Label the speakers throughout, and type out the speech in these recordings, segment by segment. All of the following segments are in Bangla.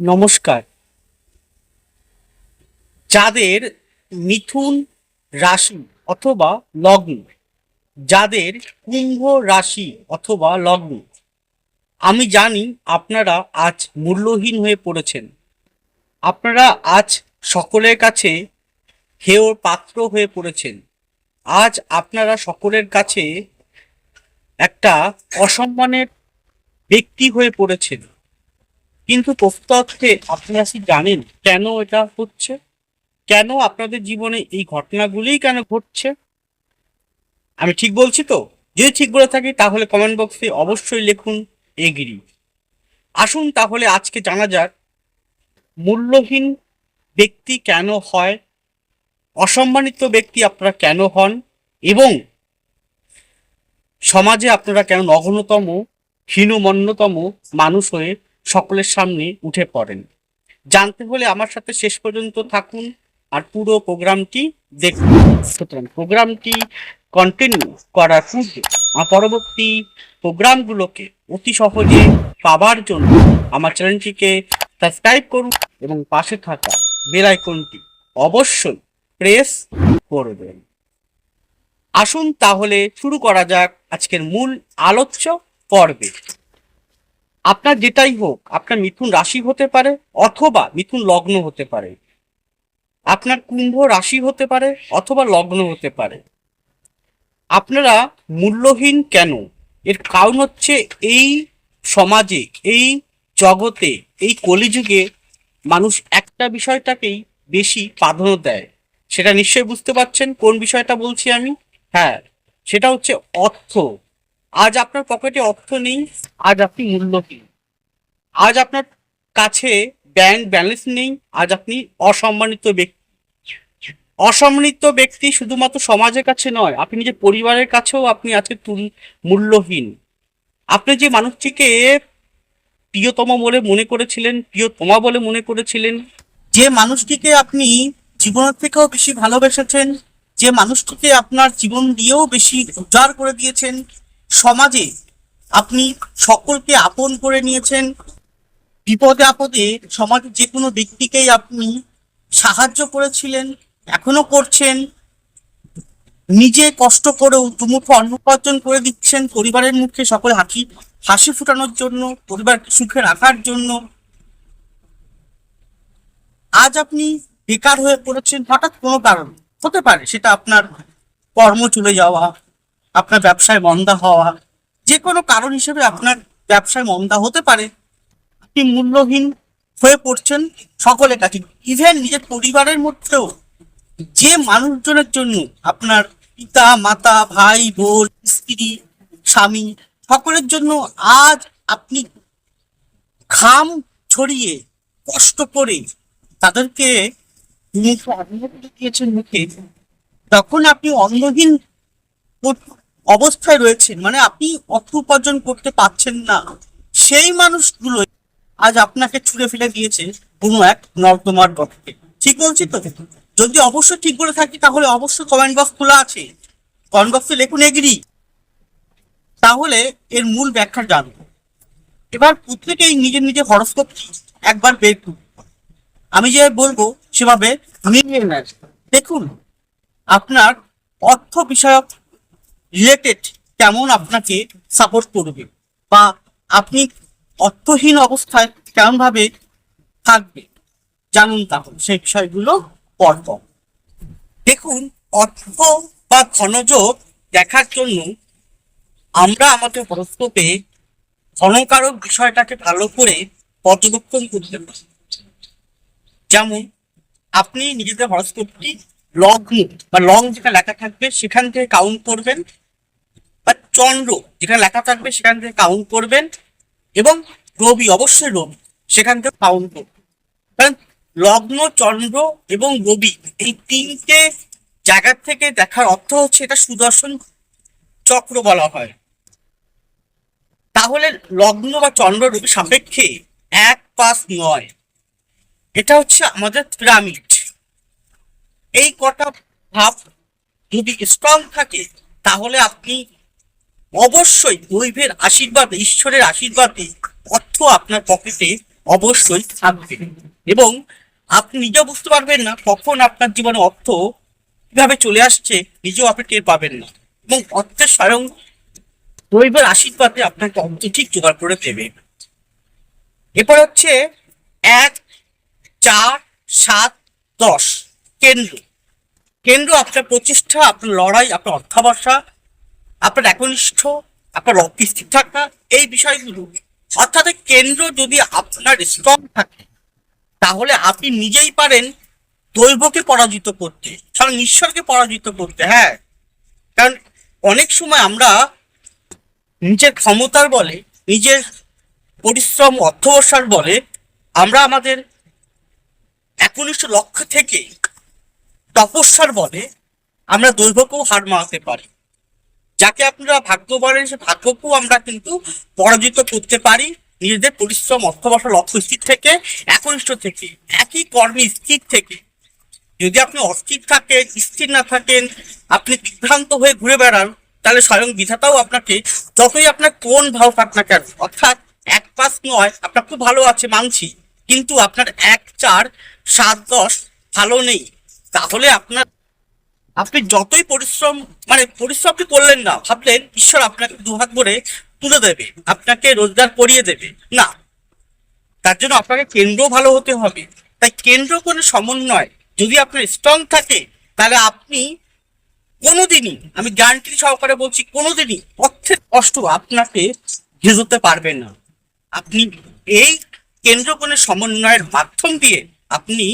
Speaker 1: নমস্কার। যাদের মিথুন রাশি অথবা লগ্ন, যাদের কুম্ভ রাশি অথবা লগ্ন, আমি জানি আপনারা আজ মূল্যহীন হয়ে পড়েছেন। আপনারা আজ সকলের কাছে হেয় পাত্র হয়ে পড়েছেন। আজ আপনারা সকলের কাছে একটা অসম্মানের ব্যক্তি হয়ে পড়েছেন। কিন্তু প্রকৃত অর্থে আপনারা কি জানেন কেন এটা হচ্ছে? কেন আপনাদের জীবনে এই ঘটনাগুলিই কেন ঘটছে? আমি ঠিক বলছি তো? যদি ঠিক বলে থাকি, তাহলে কমেন্ট বক্সে অবশ্যই লিখুন এগ্রি। আসুন তাহলে আজকে জানা যাক, মূল্যহীন ব্যক্তি কেন হয়? অসম্মানিত ব্যক্তি আপনারা কেন হন? এবং সমাজে আপনারা কেন নগণ্যতম হীনমন্যতম মানুষ হয়ে সকলের সামনে উঠে পড়েন। জানতে হলে আমার সাথে শেষ পর্যন্ত থাকুন আর পুরো প্রোগ্রামটি দেখুন। সুতরাং প্রোগ্রামটি কন্টিনিউ করার পূর্বে পরবর্তী প্রোগ্রামগুলোকে অতি সহজে পাবার জন্য আমার চ্যানেলটিকে সাবস্ক্রাইব করুন এবং পাশে থাকা বেল আইকনটি অবশ্যই প্রেস করবেন আসুন তাহলে শুরু করা যাক আজকের মূল আলোচ্য পর্বে। আপনার যেটাই হোক, আপনার মিথুন রাশি হতে পারে অথবা মিথুন লগ্ন হতে পারে। আপনার কুম্ভ রাশি হতে পারে অথবা লগ্ন হতে পারে। আপনারা মূল্যহীন কেন? এর কারণ হচ্ছে এই সমাজে, এই জগতে, এই কলিযুগে মানুষ একটা বিষয়টাকেই বেশি প্রাধান্য দেয়। সেটা নিশ্চয়ই বুঝতে পারছেন কোন বিষয়টা বলছি আমি? হ্যাঁ সেটা হচ্ছে অর্থ। আজ আপনার পকেটে অর্থ নেই আজ আপনি মূল্যহীন আজ আপনার কাছে ব্যাংক ব্যালেন্স নেই আজ আপনি অসম্মানিত ব্যক্তি। অসম্মানিত ব্যক্তি শুধুমাত্র সমাজের কাছে নয় আপনি নিজের পরিবারের কাছেও আপনি আজকে তুল- মূল্যহীন। আপনি যে মানুষটিকে প্রিয়তম বলে মনে করেছিলেন প্রিয়তমা বলে মনে করেছিলেন যে মানুষটিকে আপনি জীবনের থেকেও বেশি ভালোবেসেছেন যে মানুষটিকে আপনার জীবন দিয়েও বেশি উজাড় করে দিয়েছেন সমাজে আপনি সকলকে আপন করে নিয়েছেন। বিপদে আপদে সমাজের যে কোনো ব্যক্তিকেই আপনি সাহায্য করেছিলেন, এখনও করছেন। নিজে কষ্ট করেও দুমুঠো অন্ন করে দিচ্ছেন পরিবারের মুখে সকলে হাসি হাসি ফুটানোর জন্য, পরিবারকে সুখে রাখার জন্য। আজ আপনি বেকার হয়ে পড়েছেন, হঠাৎ কোনো কারণ হতে পারে, সেটা আপনার কর্ম চলে যাওয়া আপনার ব্যবসায় মন্দা হওয়া, যে কোনো কারণ হিসেবে আপনার ব্যবসায় মন্দা হতে পারে। আপনি মূল্যহীন হয়ে পড়ছেন সকলের কাছে। ইভেন নিজের পরিবারের মধ্যেও যে মানুষজনের জন্য আপনার পিতা, মাতা, ভাই, বোন, স্ত্রী, স্বামী, সকলের জন্য আজ আপনি ঘাম ছড়িয়ে কষ্ট করে তাদেরকে দিয়েছেন মুখে, তখন আপনি অন্নহীন ও- অবস্থায় রয়েছেন মানে আপনি অর্থ উপার্জন করতে পারছেন না, সেই মানুষগুলো আজ আপনাকে ছুঁড়ে ফেলে দিয়েছে কোনো এক নর্দমার গর্তে। ঠিক বলছি তো? যদি অবশ্যই ঠিক বলে থাকি, তাহলে অবশ্যই কমেন্ট বক্স খোলা আছে। কমেন্ট বক্সে লেখুন এগ্রি। তাহলে এর মূল ব্যাখ্যা জানব। এবার প্রত্যেকেই নিজের নিজের হরস্কোপ একবার বের করুন। আমি যে বলব, সেভাবে দেখুন, আপনার অর্থ বিষয়ক রিলেটেড কেমন আপনাকে সাপোর্ট করবে বা আপনি অর্থহীন অবস্থায় কেমন ভাবে থাকবে, জানুন তাহলে সেই বিষয়গুলো পরপর। দেখুন, অর্থ বা ধনযোগ দেখার জন্য আমরা আমাদের হরস্কোপে ধনকারক বিষয়টাকে ভালো করে পর্যবেক্ষণ করতে পারি। যেমন, আপনি নিজেদের হরস্কোপটি লগ্ন বা লং যেখানে লেখা থাকবে সেখান থেকে কাউন্ট করবেন চন্দ্র, যেখানে লেখা থাকবে সেখান থেকে কাউন্ট করবেন এবং রবি, অবশ্যই রবি, সেখান থেকে কাউন্ট করবেন। কারণ লগ্ন, চন্দ্র এবং রবি এই তিনটে জায়গা থেকে দেখার অর্থ হচ্ছে এটা সুদর্শন চক্র বলা হয়। তাহলে লগ্ন বা চন্দ্র, রবি সাপেক্ষে এক পাঁচ নয়। এটা হচ্ছে আমাদের পিরামিড এই কটা ভাব যদি স্ট্রং থাকে, তাহলে আপনি অবশ্যই দৈবের আশীর্বাদে, ঈশ্বরের আশীর্বাদে অর্থ আপনার পকেটে অবশ্যই থাকবে। এবং আপনি নিজেও বুঝতে পারবেন না কখন আপনার জীবনে অর্থ কীভাবে চলে আসছে, নিজেও আপনি টের পাবেন না। এবং অর্থের স্বয়ং দৈবের আশীর্বাদে আপনাকে অর্থ ঠিক জোগাড় করে দেবে। এরপর হচ্ছে এক, চার, সাত, দশ। কেন্দ্র। কেন্দ্র আপনার প্রচেষ্টা আপনার লড়াই, আপনার অর্থাবসা আপনার একনিষ্ঠ, আপনার লক্ষ্যে স্থির থাকা এই বিষয়গুলো। অর্থাৎ কেন্দ্র যদি আপনার স্ট্রং থাকে, তাহলে আপনি নিজেই পারেন দৈবকে পরাজিত করতে কারণ ঈশ্বরকে পরাজিত করতে হ্যাঁ? কারণ অনেক সময় আমরা নিজের ক্ষমতার বলে, নিজের পরিশ্রম অর্থবসার বলে, আমরা আমাদের একনিষ্ঠ লক্ষ্য থেকে তপস্যার বলে আমরা দৈবকেও হার মারাতে পারি। যাকে আপনারা ভাগ্য বলেন, সে ভাগ্যকেও আমরা কিন্তু পরাজিত করতে পারি। নিজেদের পরিশ্রম অর্থবসা লক্ষ্য স্থির থেকে, একনিষ্ঠ থেকে, একই কর্মে স্থির থেকে। যদি আপনি অস্থির থাকেন, স্থির না থাকেন, আপনি বিভ্রান্ত হয়ে ঘুরে বেড়ান, তাহলে স্বয়ং বিধাতাও আপনাকে যতই আপনার কোন ভালো থাক না কেন, অর্থাৎ এক পাঁচ নয়, আপনার খুব ভালো আছে, মানছি, কিন্তু আপনার এক চার, সাত দশ ভালো নেই। তাহলে আপনার আপনি যতই পরিশ্রম মানে পরিশ্রমটি করলেন না, ভাবলেন ঈশ্বর আপনাকে দুহাত ভরে তুলে দেবে, আপনাকে রোজগার করিয়ে দেবে। না, তার জন্য আপনাকে কেন্দ্র ভালো হতে হবে। তাই কেন্দ্র কোনো সমন্বয়, যদি আপনার স্ট্রং থাকে, তাহলে আপনি কোনোদিনই, আমি গ্যারান্টি সহকারে বলছি, কোনোদিনই অর্থের কষ্ট আপনাকে ভেজতে পারবে না। আপনি এই কেন্দ্র কেন্দ্রকোণের সমন্বয়ের মাধ্যম দিয়ে আপনি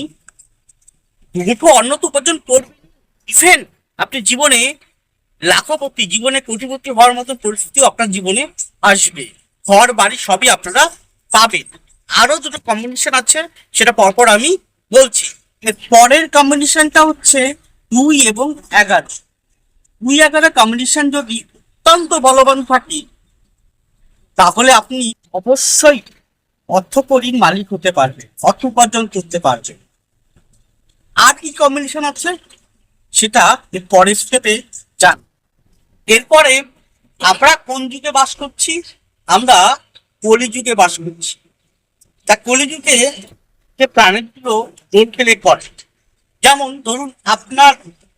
Speaker 1: দুটো অন্যত উপার্জন করবেন ইভেন আপনি জীবনে লাখপতি জীবনে কোটিপতি হওয়ার মতো পরিস্থিতিও আপনার জীবনে আসবে। ঘর, বাড়ি সবই আপনারা পাবেন। আরও দুটো কম্বিনেশন আছে, সেটা পরপর আমি বলছি। পরের কম্বিনেশনটা হচ্ছে দুই এবং এগারো। দুই, এগারো কম্বিনেশন যদি অত্যন্ত বলবান থাকে, তাহলে আপনি অবশ্যই অর্থকরীর মালিক হতে পারবে অর্থ উপার্জন করতে পারবে আর কি কম্বিনেশন আছে? সেটা পরের স্টেপে যান। এরপরে আমরা কোন যুগে বাস করছি? আমরা কলিযুগে বাস করছি। তা কলিযুগে যে প্রাণীগুলো রোল প্লে করে যেমন ধরুন আপনার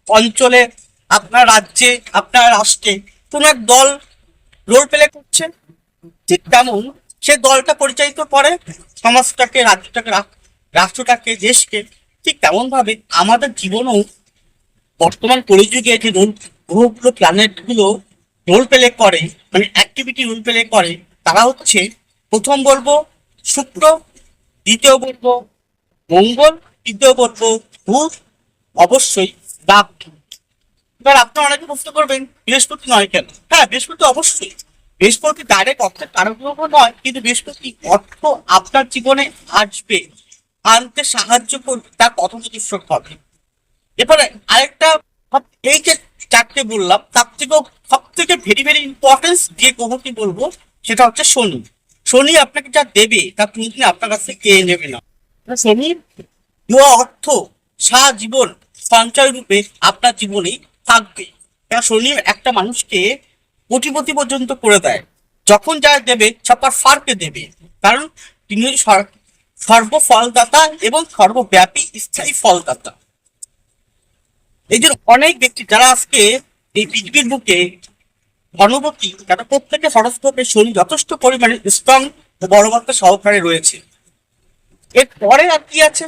Speaker 1: অঞ্চলে, আপনার রাজ্যে, আপনার রাষ্ট্রে কোনো এক দল রোল প্লে করছে ঠিক তেমন সে দলটা পরিচালিত করে সমাজটাকে, রাজ্যটাকে রাষ্ট্রটাকে, দেশকে। ঠিক তেমন ভাবে আমাদের জীবনেও বর্তমান কলিযুগে যে রোল গ্রহগুলো প্ল্যানেটগুলো রোল প্লে করে মানে অ্যাক্টিভিটি রোল প্লে করে। তারা হচ্ছে, প্রথম বলব শুক্র, দ্বিতীয় বলব মঙ্গল, তৃতীয় বলব বুধ, অবশ্যই ডাক এবার আপনারা অনেকে প্রশ্ন করবেন, বৃহস্পতি নয় কেন? হ্যাঁ বৃহস্পতি অবশ্যই। বৃহস্পতি ডাইরেক্ট অর্থের কারক গ্রহ নয়, কিন্তু বৃহস্পতি অর্থ আপনার জীবনে আসবে। আনতে সাহায্য করবে, তার চিকিৎসক হবে। এরপরে আরেকটা এই যে চারটে বললাম তার থেকেও সব থেকে ভেরি ভেরি ইম্পর্টেন্স যে গ্রহটি বলব সেটা হচ্ছে শনি। শনি আপনাকে যা দেবে তা কোনোদিন আপনার কাছ থেকে কেড়ে নেবে না? শনি দেওয়া অর্থ সারা জীবন সঞ্চয় রূপে আপনার জীবনেই থাকবে। শনি একটা মানুষকে কোটিপতি পর্যন্ত করে দেয়। যখন যা দেবে সবার ফারকে দেবে। কারণ তিনি সর- সর্বফলদাতা এবং সর্বব্যাপী স্থায়ী ফলদাতা। এই জন্য অনেক ব্যক্তি যারা আজকে এই পৃথিবীর বুকে ধনপতি তারা প্রত্যেকে হরস্কোপে শনি যথেষ্ট পরিমাণে স্ট্রং ও সহকারে রয়েছে। এরপরে আর কি আছে?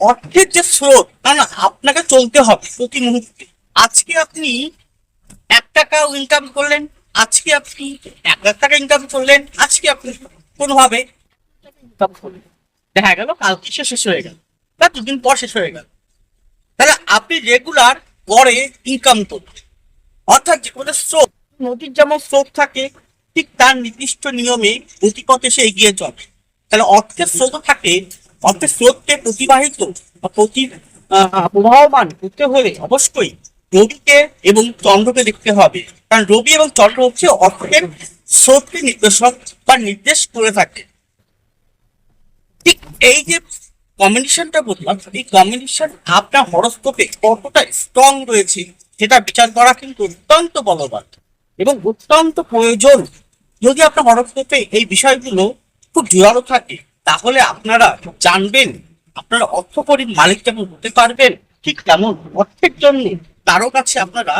Speaker 1: অর্থের যে স্রোত না না, আপনাকে চলতে হবে প্রতি মুহূর্তে। আজকে আপনি এক টাকা ইনকাম করলেন, আজকে আপনি এক লাখ টাকা ইনকাম করলেন, আজকে আপনি কোনোভাবে দেখা গেল, কালকে শেষ হয়ে গেল। বা দুদিন পর শেষ হয়ে গেল। তাহলে আপনি রেগুলার গড়ে ইনকাম করবেন অর্থাৎ যে কোনো স্রোত, নদীর যেমন স্রোত থাকে, ঠিক তার নির্দিষ্ট নিয়মে গতিপথে সে এগিয়ে চলে। তাহলে অর্থের স্রোত থাকে, অর্থের স্রোতকে প্রতিবাহিত বা প্রতি প্রবাহমান করতে হলে অবশ্যই রবিকে এবং চন্দ্রকে দেখতে হবে। কারণ রবি এবং চন্দ্র হচ্ছে অর্থের স্রোতকে নির্দেশক বা নির্দেশ করে থাকে। ঠিক এই যে কম্বিনেশনটা বললাম, এই কম্বিনেশন আপনার হরস্কোপে কতটা স্ট্রং রয়েছে সেটা বিচার করা কিন্তু অত্যন্ত বলবান এবং অত্যন্ত প্রয়োজন। যদি আপনার হরস্কোপে এই বিষয়গুলো খুব জোরালো থাকে, তাহলে আপনারা জানবেন, আপনারা অর্থকরীর মালিক যেমন হতে পারবেন, ঠিক তেমন অর্থের জন্য কারও কাছে আপনারা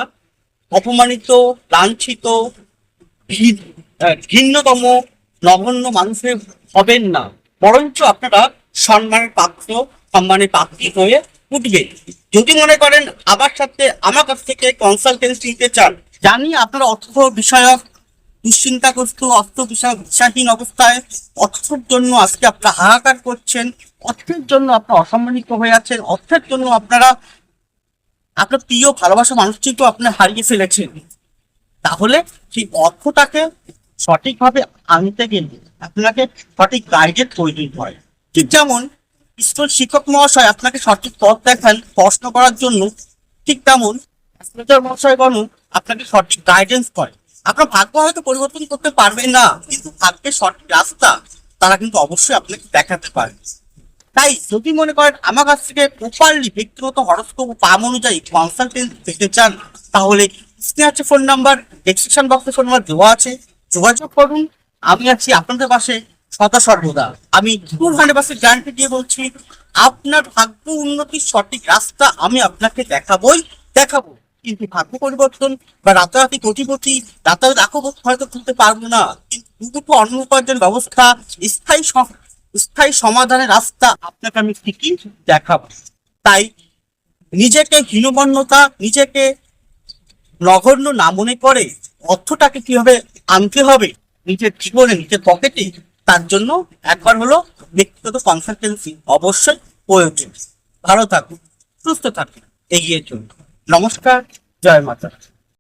Speaker 1: অপমানিত, লাঞ্ছিত ঘৃণ্যতম, নগণ্য মানুষের হবেন না। বরঞ্চ আপনারা সম্মানের পাত্র, সম্মানের পাত্রী হয়ে উঠবেন যদি মনে করেন আমার সাথে আমার কাছ থেকে কনসালটেন্সি নিতে চান, জানি আপনারা অর্থ বিষয়ক, দুশ্চিন্তাগ্রস্ত, অর্থ বিষয়ক দিশাহীন অবস্থায় অর্থের জন্য আজকে আপনারা হাহাকার করছেন, অর্থের জন্য আপনারা অসম্মানিত হয়ে আছেন, অর্থের জন্য আপনারা, আপনার প্রিয় ভালোবাসা মানুষটিকে আপনার হারিয়ে ফেলেছেন। তাহলে সেই অর্থটাকে সঠিকভাবে আনতে গেলে আপনাকে সঠিক গাইডের প্রয়োজন হয়। ঠিক যেমন স্কুল শিক্ষক মহাশয় আপনাকে সঠিক পথ দেখান, প্রশ্ন করার জন্য, ঠিক তেমন অ্যাস্ট্রোলজার মহাশয়গণ আপনাকে সঠিক গাইডেন্স করে। আপনার ভাগ্য হয়তো পরিবর্তন করতে পারবেন না, কিন্তু ভাগ্যের সঠিক রাস্তা তারা কিন্তু অবশ্যই আপনাকে দেখাতে পারে। তাই যদি মনে করেন আমার কাছ থেকে প্রপারলি ব্যক্তিগত হরস্কোপ পাম অনুযায়ী কনসালটেন্ট পেতে চান, তাহলে আছে ফোন নাম্বার ডেসক্রিপশন বক্সে ফোন নাম্বার দেওয়া আছে। যোগাযোগ করুন, আমি আছি আপনাদের পাশে। সদা সর্বদা। আমি টু হান্ড্রেড গ্যারান্টি দিয়ে বলছি, আপনার ভাগ্য উন্নতির সঠিক রাস্তা আমি আপনাকে দেখাবই, দেখাবো। কিন্তু ভাগ্য পরিবর্তন বা রাতারাতি কোটিপতি রাতারাতি আঁকবত হয়তো খুলতে পারব না। কিন্তু দুটো অন্য উপার্জন ব্যবস্থা, স্থায়ী স্থায়ী সমাধানের রাস্তা আপনাকে আমি ঠিকই দেখাবো। তাই নিজেকে হীনমন্যতা, নিজেকে নগণ্য না মনে করে অর্থটাকে কীভাবে আনতে হবে, নিজের জীবনে, নিজের পকেটে তার জন্য একবার হলো ব্যক্তিগত কনসালটেন্সি অবশ্যই প্রয়োজন। ভালো থাকুন, সুস্থ থাকুন, এগিয়ে চলুন। নমস্কার, জয় মাতা